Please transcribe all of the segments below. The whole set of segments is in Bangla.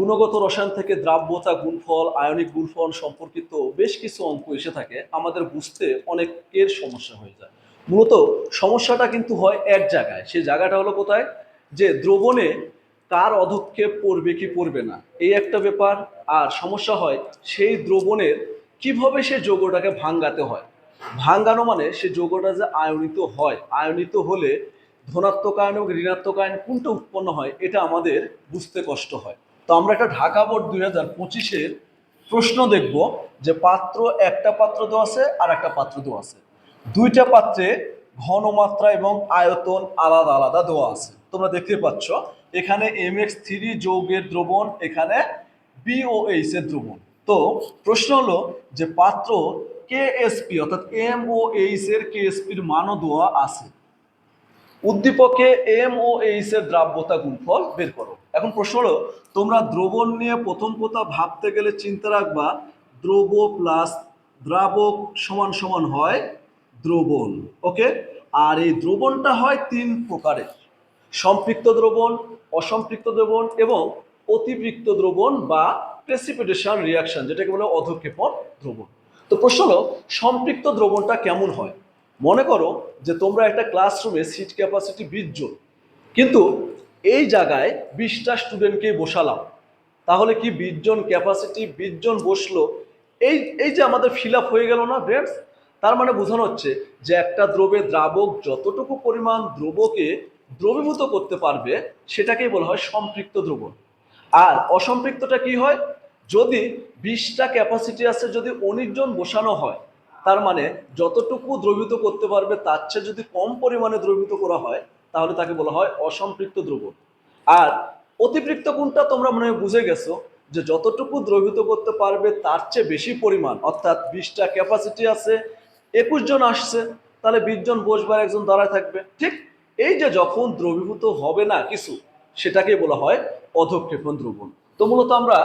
গুণগত রসায়ন থেকে দ্রাব্যতা, গুণফল, আয়নিক গুণফল সম্পর্কিত বেশ কিছু অঙ্ক এসে থাকে। আমাদের বুঝতে অনেকের সমস্যা হয়ে যায়। মূলত সমস্যাটা কিন্তু হয় এক জায়গায়। সেই জায়গাটা হলো কোথায়? যে দ্রবণে কার অধক্ষেপ পড়বে কি পড়বে না। এই একটা ব্যাপার। আর সমস্যা হয় সেই দ্রবণের কীভাবে সে যৌগটাকে ভাঙ্গাতে হয়। ভাঙ্গানো মানে সে যৌগটা যে আয়নিত হয়। আয়নিত হলে ধনাত্মক আয়ন এবং ঋণাত্মক আয়ন কোনটা উৎপন্ন হয়? এটা আমাদের বুঝতে কষ্ট হয়। তো আমরা একটা ঢাকা বোর্ড দুই হাজার পঁচিশের প্রশ্ন দেখব যে পাত্র একটা পাত্র দেওয়া আছে আর একটা পাত্র দেওয়া আছে। দুইটা পাত্রে ঘনমাত্রা এবং আয়তন আলাদা আলাদা দেওয়া আছে। তোমরা দেখতে পাচ্ছ, এখানে এম এক্স থ্রি যৌগের দ্রবণ, এখানে বিওএইচ এর দ্রবণ। তো প্রশ্ন হলো যে পাত্র কেএসপি অর্থাৎ এম ও এইচ এর কেএসপির মানও দেওয়া আছে। উদ্দীপকে এম ও এইচ এর দ্রাব্যতা গুণফল বের করো। এখন প্রশ্ন হলো, তোমরা দ্রবণ নিয়ে প্রথম কথা ভাবতে গেলে চিন্তা রাখবা দ্রব প্লাস দ্রাবক সমান সমান হয় দ্রবণ ওকে আর এই দ্রবণটা হয় তিন প্রকারের, সম্পৃক্ত দ্রবণ, অসম্পৃক্ত দ্রবণ এবং অতিপৃক্ত দ্রবণ বা প্রেসিপিটেশন রিয়াকশন যেটাকে বলে অধক্ষেপণ দ্রবণ। তো প্রশ্ন হলো, সম্পৃক্ত দ্রবণটা কেমন হয়? মনে করো যে তোমরা একটা ক্লাসরুমে সিট ক্যাপাসিটি জন কিন্তু এই জায়গায় বিশটা স্টুডেন্টকে বসালাম। তাহলে কি বিশজন ক্যাপাসিটি বিশজন বসল? এই এই যে আমাদের ফিল আপ হয়ে গেল না ফ্রেন্ডস তার মানে বোঝানো হচ্ছে যে একটা দ্রবে দ্রাবক যতটুকু পরিমাণ দ্রবকে দ্রবীভূত করতে পারবে, সেটাকেই বলা হয় সম্পৃক্ত দ্রবণ। আর অসম্পৃক্তটা কি হয়? যদি বিশটা ক্যাপাসিটি আছে, যদি উনিশ জন বসানো হয়, তার মানে যতটুকু দ্রবীভূত করতে পারবে, তার চেয়ে যদি কম পরিমাণে দ্রবীভূত করা হয় তাহলে তাকে বলা হয় অসম্পৃক্ত দ্রবণ আর অতিপৃক্ত কোনটা তোমরা মনে হয় বুঝে গেছো যে যতটুকু দ্রবীভূত করতে পারবে তার চেয়ে বেশি পরিমাণ, অর্থাৎ বিশটা ক্যাপাসিটি আছে, একুশ জন আসছে, তাহলে বিশ জন বসবার একজন দাঁড়ায় থাকবে। ঠিক এই যে যখন দ্রবীভূত হবে না কিছু সেটাকে বলা হয় অধক্ষেপণ দ্রবণ। তো মূলত আমরা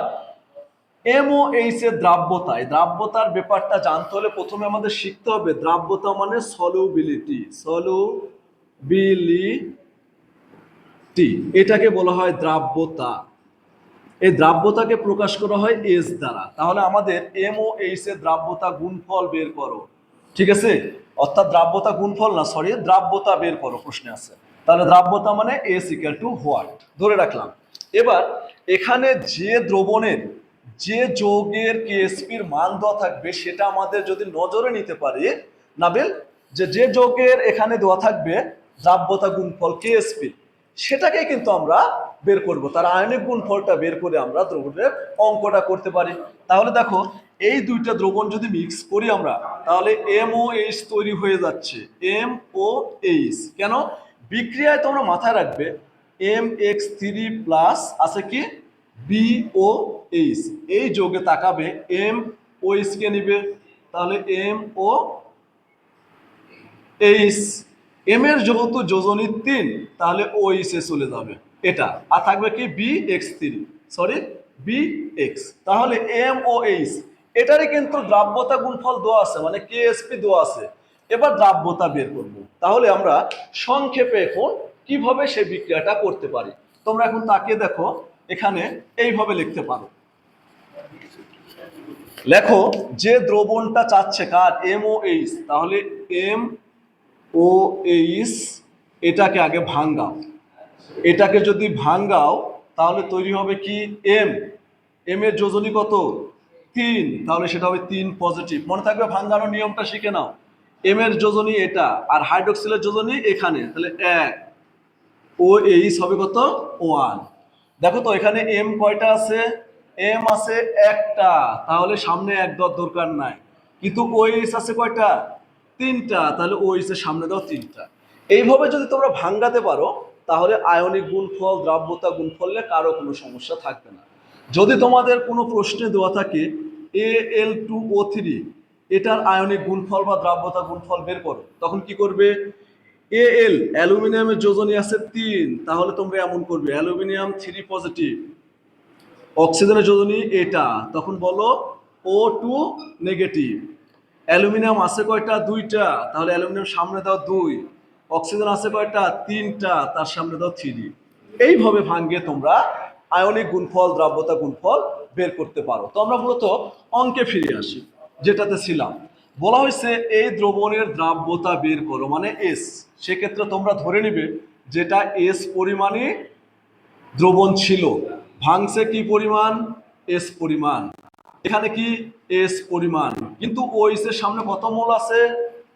এমও এর দ্রাব্যতা, এই দ্রাব্যতার ব্যাপারটা জানতে হলে প্রথমে আমাদের শিখতে হবে দ্রাব্যতা মানে সলুবিলিটি সলুবিলিটি এটাকে বলা হয় দ্রাব্যতা। এই দ্রাব্যতাকে প্রকাশ করা হয় এস দ্বারা। তাহলে আমাদের এম ও এইচ এর দ্রাব্যতা গুণফল বের করো। ঠিক আছে? অর্থাৎ দ্রাব্যতা গুণফল না সরি দ্রাব্যতা বের করো, প্রশ্নে আছে। তাহলে দ্রাব্যতা মানে এস ইকাল টু হোয়াট ধরে রাখলাম। এবার এখানে যে দ্রবণের, যে যৌগের কেএসপির মান দেওয়া থাকবে, সেটা আমাদের যদি নজরে নিতে পারি, নাবিল, যে যে যৌগের এখানে দেওয়া থাকবে দ্রাব্যতা গুণফল কেএসপি সেটাকে কিন্তু আমরা বের করব। তার আয়নিক গুণফলটা বের করে আমরা দ্রবণের অঙ্কটা করতে পারি। তাহলে দেখো, এই দুইটা দ্রবণ যদি মিক্স করি আমরা, তাহলে এম ও এইচ তৈরি হয়ে যাচ্ছে। এম ও এইচ কেন? বিক্রিয়ায় তোমরা মাথায় রাখবে এম এক্স থ্রি প্লাস আছে কি? বি ও এইচ এই যোগে তাকাবে এম ও কে নিবে, তাহলে এম ও এইচ এম এর যেহেতু যোজনী তিন, তাহলে ও এইচে চলে যাবে। এটা। আর থাকবে কি? B X three sorry B X তাহলে এম ও এইচ এটারই কিন্তু দ্রাব্যতা গুণফল দেওয়া আছে মানে কে কেএসপি দেওয়া আছে। এবার দ্রাব্যতা বের করব। তাহলে আমরা সংক্ষেপে এখন কীভাবে সে বিক্রিয়াটা করতে পারি? তোমরা এখন তাকিয়ে দেখো, এখানে এইভাবে লিখতে পারো। লেখো, যে দ্রবণটা চাচ্ছে কার? এম ও এইচ তাহলে এম ও এইচ এটাকে আগে ভাঙ্গাও। এটাকে যদি ভাঙ্গাও, তাহলে তৈরি হবে কি? এম। এম এর যোজনী কত? তিন। তাহলে সেটা হবে তিন পজিটিভ। মনে থাকবে ভাঙ্গানোর নিয়মটা শিখে নাও। এম এর যোজনী এটা, আর হাইড্রোক্সিলের যোজনী এখানে। তাহলে এক। ও এইচ হবে কত? ওয়ান। দেখো তো, এখানে এম কয়টা আছে? এম আছে একটা। তাহলে সামনে এক দেওয়ার দরকার নাই। কিন্তু ও এইচ আছে কয়টা? তিনটা, তাহলে ও এর সামনে দাও তিনটা। এইভাবে যদি তোমরা ভাঙ্গাতে পারো, তাহলে আয়নিক গুণফল, দ্রাব্যতা গুণফলে কারও কোনো সমস্যা থাকবে না। যদি তোমাদের কোনো প্রশ্নে দেওয়া থাকে A L two O three এটার আয়নিক গুণফল বা দ্রাব্যতা গুণফল বের করো, তখন কি করবে? এ এল অ্যালুমিনিয়ামের যোজনী আছে তিন, তাহলে তোমরা এমন করবে, অ্যালুমিনিয়াম থ্রি পজিটিভ অক্সিজেনের যোজনী এটা, তখন বলো ও টু নেগেটিভ অ্যালুমিনিয়াম আছে কয়টা? দুইটা। তাহলে অ্যালুমিনিয়াম সামনে দাও দুই। অক্সিজেন আছে কয়টা? তিনটা। তার সামনে দাও থ্রি এইভাবে ভাঙ্গে তোমরা আয়নিক গুণফল, দ্রাব্যতা গুণফল বের করতে পারো। তো আমরা মূলত অঙ্কে ফিরে আসি, যেটাতে ছিলাম। বলা হয়েছে, এই দ্রবণের দ্রাব্যতা বের করো মানে এস সেক্ষেত্রে তোমরা ধরে নিবে যেটা এস পরিমাণে দ্রবণ ছিল। ভাঙছে কি পরিমাণ? এস পরিমাণ। এখানে কি এস পরিমাণ? কিন্তু এর সামনে কত মোল আছে?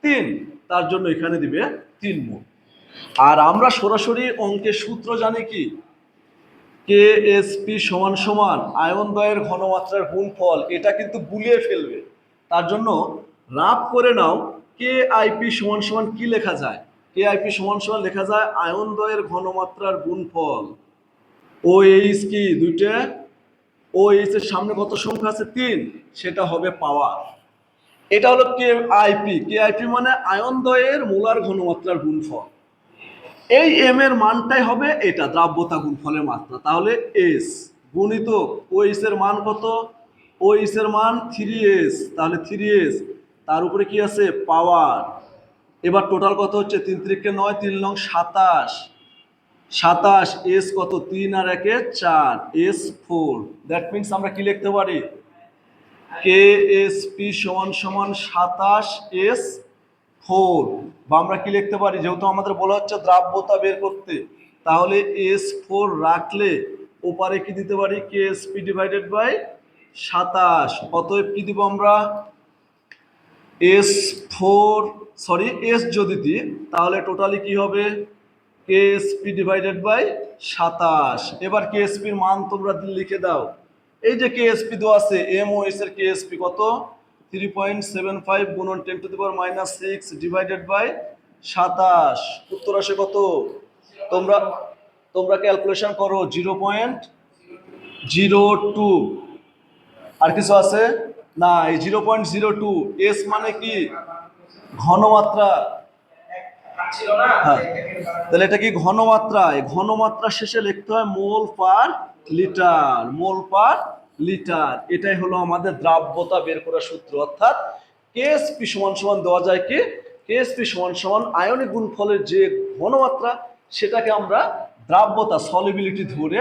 তিন। তার জন্য এখানে দিবে তিন মোল। আর আমরা সরাসরি অঙ্কের সূত্র জানি কি? কে এস পি সমান সমান আয়ন দয়ের ঘনমাত্রার গুণফল, এটা কিন্তু গুলিয়ে ফেলবে। তার জন্য রাপ করে নাও কে আইপি সমান সমান কি লেখা যায়? কে আইপি সমান সমান লেখা যায় আয়ন দয়ের ঘনমাত্রার গুণফল। ও এইচ কি? দুইটা ও এইচ এর সামনে কত সংখ্যা আছে? তিন। সেটা হবে পাওয়ার। এটা হলো কে আইপি কে আইপি মানে আয়ন দয়ের মোলার ঘনমাত্রার গুণফল। এই এম এর মানটাই হবে এটা, দ্রাব্যতা গুণফলের মাত্রা। তাহলে এস গুণিত ওইস এর মান কত? ওইস এর মান থ্রি এস তাহলে থ্রি এস তার উপরে কি আছে? পাওয়ার। এবার টোটাল কত হচ্ছে? তিন তিরিকে নয়, তিন নং সাতাশ। সাতাশ এস কত? তিন আর একে চার এস ফোর দ্যাট মিনস আমরা কি লিখতে পারি? কে এস পি সমান সমান সাতাশ এস ফোর বা আমরা কি লিখতে পারি? যেহেতু আমাদের বলা হচ্ছে দ্রাব্যতা বের করতে, তাহলে এস ফোর রাখলে ওপারে কি দিতে পারি? K S P divided by সাতাশ। অতএব কি দিব আমরা? এস ফোর সরি এস যদি দিই, তাহলে টোটালি কি হবে? কেএসপি ডিভাইডেড বাই সাতাশ। এবার কেএসপির মান তোমরা লিখে দাও। এই যে কেএসপি দেওয়া আছে এম ও এস এর কেএসপি কত? থ্রি পয়েন্ট সেভেন ফাইভ গুণন ten to the power minus six divided by সাতাশ। উত্তর আসে কত? তোমরা তোমরা ক্যালকুলেশন করো জিরো পয়েন্ট জিরো টু আর কিছু আছে? না, এই zero point zero two S মানে কি? ঘনমাত্রা। তাহলে এটা কি ঘনমাত্রা? এই ঘনমাত্রা শেষে লিখতে হয় mole per litre mole per litre. এটাই হলো আমাদের দ্রাব্যতা বের করার সূত্র। অর্থাৎ কেএসপি সমান সমান দেওয়া যায় কি? কেএসপি সমান সমান আয়নিক গুণফলের যে ঘনমাত্রা সেটাকে আমরা দ্রাব্যতা সলিবিলিটি ধরে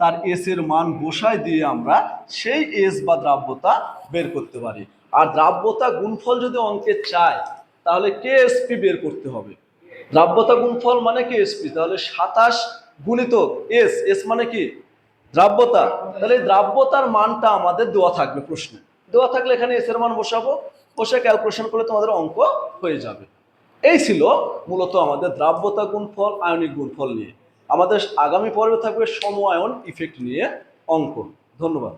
তার এস এর মান বসায় দিয়ে আমরা সেই এস বা দ্রাব্যতা বের করতে পারি। আর দ্রাব্যতা গুণফল যদি অঙ্কে চায় তাহলে কেএসপি বের করতে হবে। দ্রাব্যতা গুণফল মানে কি? এসপি তাহলে সাতাশ গুণিত এস এস মানে কি? দ্রাব্যতা। তাহলে দ্রাব্যতার মানটা আমাদের দেওয়া থাকবে প্রশ্নে। দেওয়া থাকলে এখানে এস এর মান বসাবো। বসে ক্যালকুলেশন করলে তোমাদের অঙ্ক হয়ে যাবে। এই ছিল মূলত আমাদের দ্রাব্যতা গুণফল, আয়নিক গুণফল নিয়ে। আমাদের আগামী পর্বে থাকবে সম আয়ন ইফেক্ট নিয়ে অঙ্ক। ধন্যবাদ।